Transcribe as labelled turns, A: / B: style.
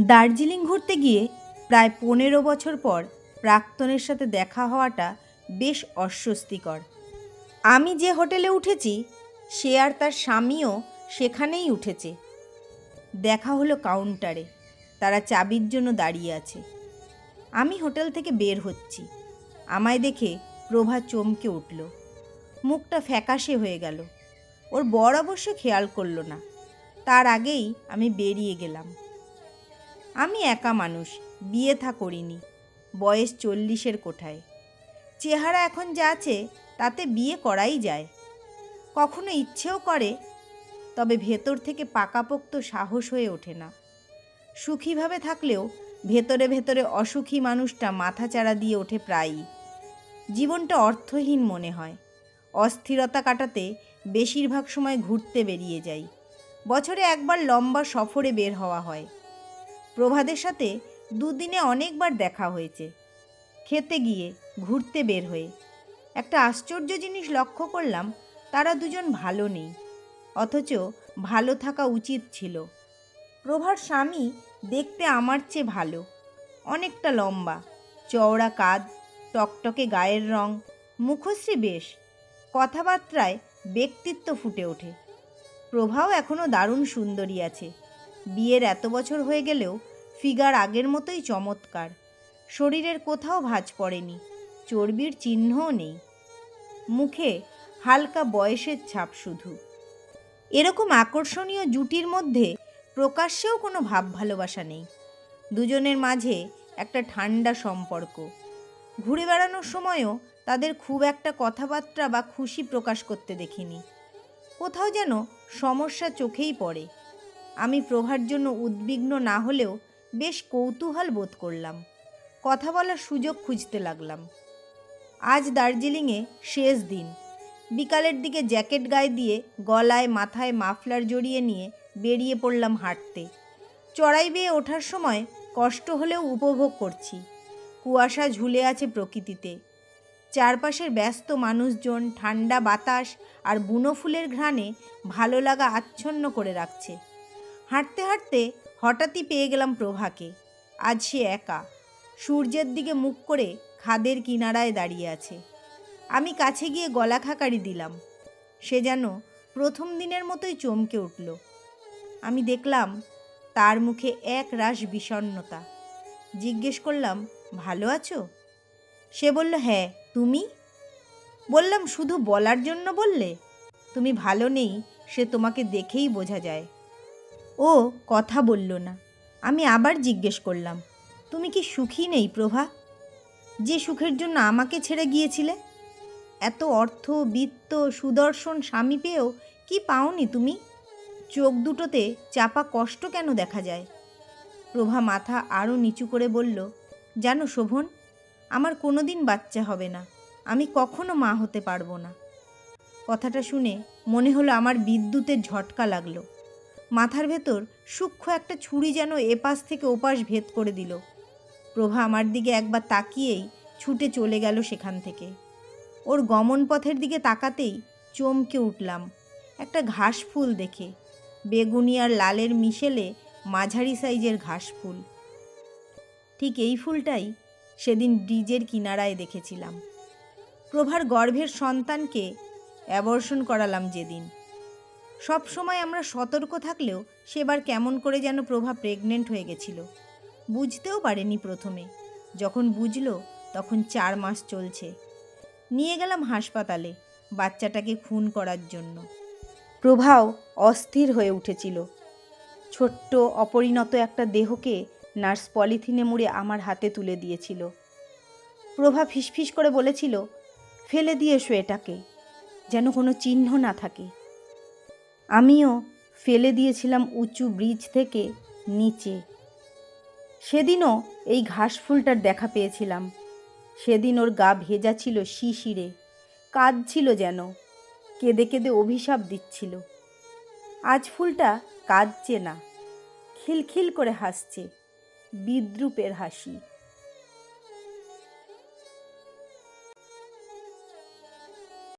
A: দার্জিলিং ঘুরতে গিয়ে প্রায় পনেরো বছর পর প্রাক্তনের সাথে দেখা হওয়াটা বেশ অস্বস্তিকর। আমি যে হোটেলে উঠেছি, সে আর তার স্বামীও সেখানেই উঠেছে। দেখা হলো কাউন্টারে, তারা চাবির জন্য দাঁড়িয়ে আছে। আমি হোটেল থেকে বের হচ্ছি। আমায় দেখে প্রভা চমকে উঠল। মুখটা ফ্যাকাশে হয়ে গেল। ওর বর অবশ্য খেয়াল করল না। তার আগেই আমি বেরিয়ে গেলাম। আমি একা মানুষ, বিয়ে থা করিনি, বয়স চল্লিশের কোঠায়। চেহারা এখন যা আছে, তাতে বিয়ে করাই যায়। কখনো ইচ্ছেও করে, তবে ভেতর থেকে পাকাপোক্ত সাহস হয়ে ওঠে না। সুখীভাবে থাকলেও ভেতরে ভেতরে অসুখী মানুষটা মাথাচাড়া দিয়ে ওঠে প্রায়ই। জীবনটা অর্থহীন মনে হয়। অস্থিরতা কাটাতে বেশিরভাগ সময় ঘুরতে বেরিয়ে যাই। বছরে একবার লম্বা সফরে বের হওয়া হয়। প্রভাদের সাথে দুদিনে অনেকবার দেখা হয়েছে। খেতে গিয়ে, ঘুরতে বের হয়ে। একটা আশ্চর্য জিনিস লক্ষ্য করলাম, তারা দুজন ভালো নেই। অথচ ভালো থাকা উচিত ছিল। প্রভার স্বামী দেখতে আমার চেয়ে ভালো। অনেকটা লম্বা, চওড়া কাঁধ, টকটকে গায়ের রং, মুখশ্রী বেশ। কথাবার্তায় ব্যক্তিত্ব ফুটে ওঠে। প্রভাও এখনও দারুণ সুন্দরী আছে। বিয়ের এত বছর হয়ে গেলেও ফিগার আগের মতোই চমৎকার। শরীরের কোথাও ভাঁজ পড়েনি, চর্বির চিহ্নও নেই। মুখে হালকা বয়সের ছাপ শুধু। এরকম আকর্ষণীয় জুটির মধ্যে প্রকাশ্যেও কোনো ভাব ভালোবাসা নেই। দুজনের মাঝে একটা ঠান্ডা সম্পর্ক। ঘুরে বেড়ানোর সময়ও তাদের খুব একটা কথাবার্তা বা খুশি প্রকাশ করতে দেখিনি। কোথাও যেন সমস্যা চোখেই পড়ে। আমি প্রভার জন্য উদ্বিগ্ন না হলেও বেশ কৌতূহল বোধ করলাম। কথা বলার সুযোগ খুঁজতে লাগলাম। আজ দার্জিলিংয়ে শেষ দিন। বিকালের দিকে জ্যাকেট গায়ে দিয়ে গলায় মাথায় মাফলার জড়িয়ে নিয়ে বেরিয়ে পড়লাম হাঁটতে। চড়াই বেয়ে ওঠার সময় কষ্ট হলেও উপভোগ করছি। কুয়াশা ঝুলে আছে প্রকৃতিতে। চারপাশের ব্যস্ত মানুষজন, ঠান্ডা বাতাস আর বুনো ফুলের ঘ্রাণে ভালো লাগা আচ্ছন্ন করে রাখছে। হাঁটতে হাঁটতে হঠাৎই পেয়ে গেলাম প্রভাকে। আজ সে একা। সূর্যের দিকে মুখ করে খাদের কিনারায় দাঁড়িয়ে আছে। আমি কাছে গিয়ে গলা খাকারি দিলাম। সে যেন প্রথম দিনের মতোই চমকে উঠল। আমি দেখলাম তার মুখে এক রাশ বিষণ্ণতা। জিজ্ঞেস করলাম, ভালো আছো? সে বলল হ্যাঁ তুমি? বললাম, শুধু বলার জন্য বললে? তুমি ভালো নেই, সে তোমাকে দেখেই বোঝা যায়। ও কথা বলল না। আমি আবার জিজ্ঞেস করলাম, তুমি কি সুখী নেই প্রভা? যে সুখের জন্য আমাকে ছেড়ে গিয়েছিলে? এত অর্থ, বিত্ত, সুদর্শন, স্বামী পেয়েও কি পাওনি তুমি? চোখ দুটোতে চাপা কষ্ট কেন দেখা যায়? প্রভা মাথা আরও নিচু করে বলল, জানো শোভন, আমার কোনো দিন বাচ্চা হবে না। আমি কখনো মা হতে পারব না। কথাটা শুনে মনে হলো আমার বিদ্যুতের ঝটকা লাগল। মাথার ভেতর সূক্ষ্ম একটা ছুরি যেন এপাশ থেকে ওপাশ ভেদ করে দিল। প্রভা আমার দিকে একবার তাকিয়েই ছুটে চলে গেল সেখান থেকে। ওর গমন পথের দিকে তাকাতেই চমকে উঠলাম। একটা ঘাস ফুল দেখে, বেগুনি আর লালের মিশেলে মাঝারি সাইজের ঘাস ফুল। ঠিক এই ফুলটাই সেদিন ব্রিজের কিনারায় দেখেছিলাম। প্রভার গর্ভের সন্তানকে অ্যাবর্ষণ করালাম যেদিন। সব সময় আমরা সতর্ক থাকলেও সেবার কেমন করে যেন প্রভা প্রেগনেন্ট হয়ে গেছিল। বুঝতেও পারেনি প্রথমে। যখন বুঝলো, তখন চার মাস চলছে। নিয়ে গেলাম হাসপাতালে বাচ্চাটাকে খুন করার জন্য। প্রভাও অস্থির হয়ে উঠেছিল। ছোট্ট অপরিণত একটা দেহকে নার্স পলিথিনে মুড়ে আমার হাতে তুলে দিয়েছিল। প্রভা ফিসফিস করে বলেছিল, ফেলে দিয়ে এসো এটাকে, যেন কোনো চিহ্ন না থাকে। আমিও ফেলে দিয়েছিলাম উঁচু ব্রিজ থেকে নিচে। সেদিনও এই ঘাস ফুলটার দেখা পেয়েছিলাম। সেদিন ওর গা ভেজা ছিল শিশিরে, কাঁদছিল যেন, কেঁদে কেঁদে অভিশাপ দিচ্ছিল। আজ ফুলটা কাঁদছে না, খিলখিল করে হাসছে, বিদ্রুপের হাসি।